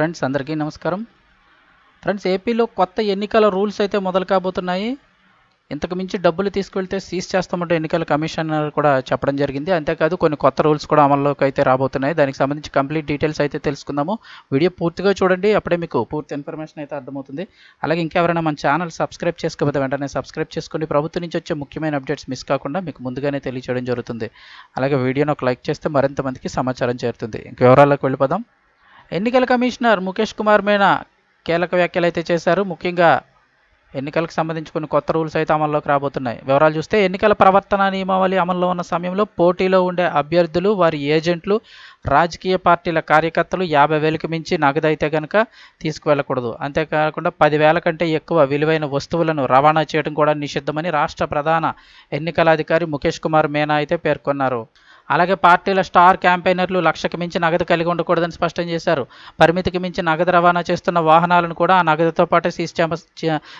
Friends అందరికీ నమస్కారం. Friends ఏపీలో కొత్త ఎన్నికల రూల్స్ అయితే మొదలు కాబోతున్నాయి. ఇంతకు మించి డబ్బులు తీసుకువెళ్తే సీజ్ చేస్తామంటే ఎన్నికల కమిషనర్ కూడా చెప్పడం జరిగింది. అంతేకాదు కొన్ని కొత్త రూల్స్ కూడా అమల్లోకి అయితే రాబోతున్నాయి. దానికి సంబంధించి కంప్లీట్ డీటెయిల్స్ అయితే తెలుసుకుందాము. వీడియో పూర్తిగా చూడండి. అప్పుడే మీకు పూర్తి ఇన్ఫర్మేషన్ అయితే అర్థమవుతుంది. అలాగే ఇంకెవరైనా మన ఛానల్ సబ్స్క్రైబ్ చేసుకోకపోతే వెంటనే సబ్స్క్రైబ్ చేసుకోండి ప్రభుత్వం నుంచి వచ్చే ముఖ్యమైన అప్డేట్స్ మిస్ కాకుండా మీకు ముందుగానే తెలియచేయడం జరుగుతుంది. అలాగే వీడియోని ఒక లైక్ చేస్తే మరింత మందికి సమాచారం చేరుతుంది. ఇంక వివరాల్లోకి వెళ్ళిపోదాం. ఎన్నికల కమిషనర్ ముఖేష్ కుమార్ మీనా కీలక వ్యాఖ్యలు అయితే చేశారు. ముఖ్యంగా ఎన్నికలకు సంబంధించి కొన్ని కొత్త రూల్స్ అయితే అమల్లోకి రాబోతున్నాయి. వివరాలు చూస్తే ఎన్నికల ప్రవర్తన నియమావళి అమల్లో ఉన్న సమయంలో పోటీలో ఉండే అభ్యర్థులు వారి ఏజెంట్లు రాజకీయ పార్టీల కార్యకర్తలు యాభై వేలకు మించి నగదు అయితే కనుక తీసుకువెళ్ళకూడదు. అంతేకాకుండా పదివేల కంటే ఎక్కువ విలువైన వస్తువులను రవాణా చేయడం కూడా నిషిద్ధమని రాష్ట్ర ప్రధాన ఎన్నికల అధికారి ముఖేష్ కుమార్ మీనా అయితే పేర్కొన్నారు. అలాగే పార్టీల స్టార్ క్యాంపెయినర్లు లక్షకు మించి నగదు కలిగి ఉండకూడదని స్పష్టం చేశారు. పరిమితికి మించి నగదు రవాణా చేస్తున్న వాహనాలను కూడా ఆ నగదుతో పాటు సీజ్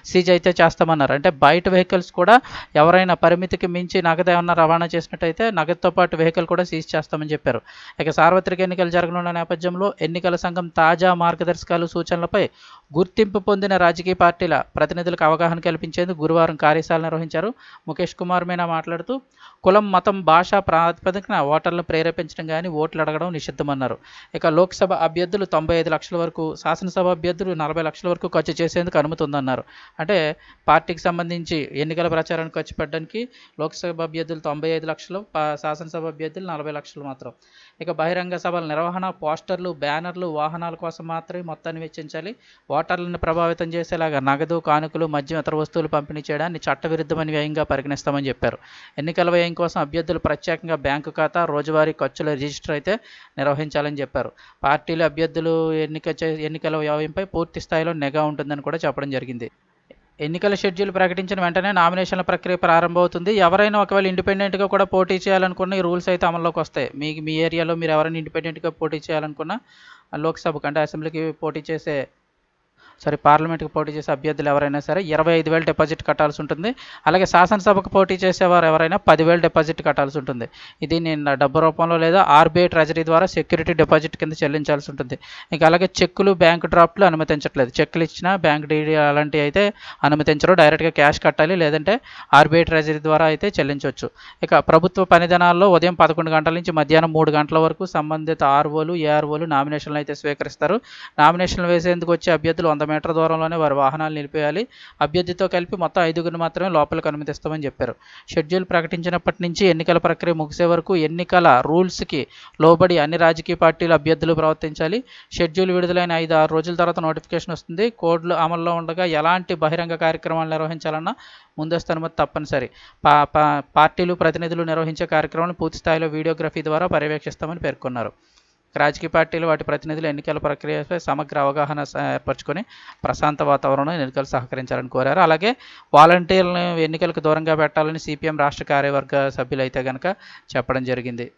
సీజ్ అయితే చేస్తామన్నారు. అంటే బయట వెహికల్స్ కూడా ఎవరైనా పరిమితికి మించి నగదు ఏమన్నా రవాణా చేసినట్టయితే నగదుతో పాటు వెహికల్ కూడా సీజ్ చేస్తామని చెప్పారు. ఇక సార్వత్రిక ఎన్నికలు జరగనున్న నేపథ్యంలో ఎన్నికల సంఘం తాజా మార్గదర్శకాలు సూచనలపై గుర్తింపు పొందిన రాజకీయ పార్టీల ప్రతినిధులకు అవగాహన కల్పించేందుకు గురువారం కార్యశాల నిర్వహించారు. ముఖేష్ కుమార్ మీనా మాట్లాడుతూ కులం మతం భాష ప్రాతిపదికన ఓటర్లను ప్రేరేపించడం కానీ ఓట్లు అడగడం నిషిద్ధమన్నారు. ఇక లోక్సభ అభ్యర్థులు తొంభై ఐదు లక్షల వరకు శాసనసభ అభ్యర్థులు నలభై లక్షల వరకు ఖర్చు చేసేందుకు అనుమతి ఉందన్నారు అంటే పార్టీకి సంబంధించి ఎన్నికల ప్రచారానికి ఖర్చు పెట్టడానికి లోక్సభ అభ్యర్థులు తొంభై ఐదు లక్షలు శాసనసభ అభ్యర్థులు నలభై లక్షలు మాత్రం. ఇక బహిరంగ సభల నిర్వహణ పోస్టర్లు బ్యానర్లు వాహనాల కోసం మాత్రమే మొత్తాన్ని వెచ్చించాలి. ఓటర్లను ప్రభావితం చేసేలాగా నగదు కానుకలు మద్యం ఇతర వస్తువులు పంపిణీ చేయడాన్ని చట్టవిరుద్ధమని వ్యయంగా పరిగణిస్తామని చెప్పారు. ఎన్నికల వ్యయం కోసం అభ్యర్థులు ప్రత్యేకంగా బ్యాంకు ఖాతా రోజువారీ ఖర్చుల రిజిస్టర్ అయితే నిర్వహించాలని చెప్పారు. పార్టీలు అభ్యర్థులు ఎన్నిక ఎన్నికల వ్యయంపై పూర్తి స్థాయిలో నిఘా ఉంటుందని కూడా చెప్పడం జరిగింది. ఎన్నికల షెడ్యూల్ ప్రకటించిన వెంటనే నామినేషన్ల ప్రక్రియ ప్రారంభమవుతుంది. ఎవరైనా ఒకవేళ ఇండిపెండెంట్గా కూడా పోటీ చేయాలనుకున్న ఈ రూల్స్ అయితే అమల్లోకి వస్తాయి. మీ మీ ఏరియాలో మీరు ఎవరైనా ఇండిపెండెంట్గా పోటీ చేయాలనుకున్న లోక్సభకు అంటే అసెంబ్లీకి పోటీ చేసే సారీ పార్లమెంట్కి పోటీ చేసే అభ్యర్థులు ఎవరైనా సరే ఇరవై ఐదు వేలు డిపాజిట్ కట్టాల్సి ఉంటుంది. అలాగే శాసనసభకు పోటీ చేసేవారు ఎవరైనా పదివేలు డిపాజిట్ కట్టాల్సి ఉంటుంది. ఇది నేను డబ్బు రూపంలో లేదా ఆర్బీఐ ట్రెజరీ ద్వారా సెక్యూరిటీ డిపాజిట్ కింద చెల్లించాల్సి ఉంటుంది. ఇంకా అలాగే చెక్కులు బ్యాంక్ డ్రాఫ్ట్లు అనుమతించట్లేదు. చెక్కులు ఇచ్చినా బ్యాంక్ డీడీ అలాంటివి అయితే అనుమతించరు. డైరెక్ట్గా క్యాష్ కట్టాలి లేదంటే ఆర్బీఐ ట్రెజరీ ద్వారా అయితే చెల్లించవచ్చు. ఇక ప్రభుత్వ పనిదినాల్లో ఉదయం పదకొండు గంటల నుంచి మధ్యాహ్నం మూడు గంటల వరకు సంబంధిత ఆర్ఓలు ఏఆర్ఓలు నామినేషన్లు అయితే స్వీకరిస్తారు. నామినేషన్లు వేసేందుకు వచ్చే అభ్యర్థులు వంద మీటర్ దూరంలోనే వారి వాహనాలు నిలిపేయాలి. అభ్యర్థితో కలిపి మొత్తం ఐదుగురిని మాత్రమే లోపలికి అనుమతిస్తామని చెప్పారు. షెడ్యూల్ ప్రకటించినప్పటి నుంచి ఎన్నికల ప్రక్రియ ముగిసే వరకు ఎన్నికల రూల్స్కి లోబడి అన్ని రాజకీయ పార్టీల అభ్యర్థులు ప్రవర్తించాలి. షెడ్యూల్ విడుదలైన ఐదు ఆరు రోజుల తర్వాత నోటిఫికేషన్ వస్తుంది. కోడ్లు అమల్లో ఉండగా ఎలాంటి బహిరంగ కార్యక్రమాలు నిర్వహించాలన్నా ముందస్తు అనుమతి తప్పనిసరి. పా పార్టీలు ప్రతినిధులు నిర్వహించే కార్యక్రమాలను పూర్తి స్థాయిలో వీడియోగ్రఫీ ద్వారా పర్యవేక్షిస్తామని పేర్కొన్నారు. రాజకీయ పార్టీలు వాటి ప్రతినిధులు ఎన్నికల ప్రక్రియపై సమగ్ర అవగాహన ఏర్పరచుకొని ప్రశాంత వాతావరణం ఎన్నికలు సహకరించాలని కోరారు. అలాగే వాలంటీర్లను ఎన్నికలకు దూరంగా పెట్టాలని సిపిఎం రాష్ట్ర కార్యవర్గ సభ్యులు అయితే కనుక చెప్పడం జరిగింది.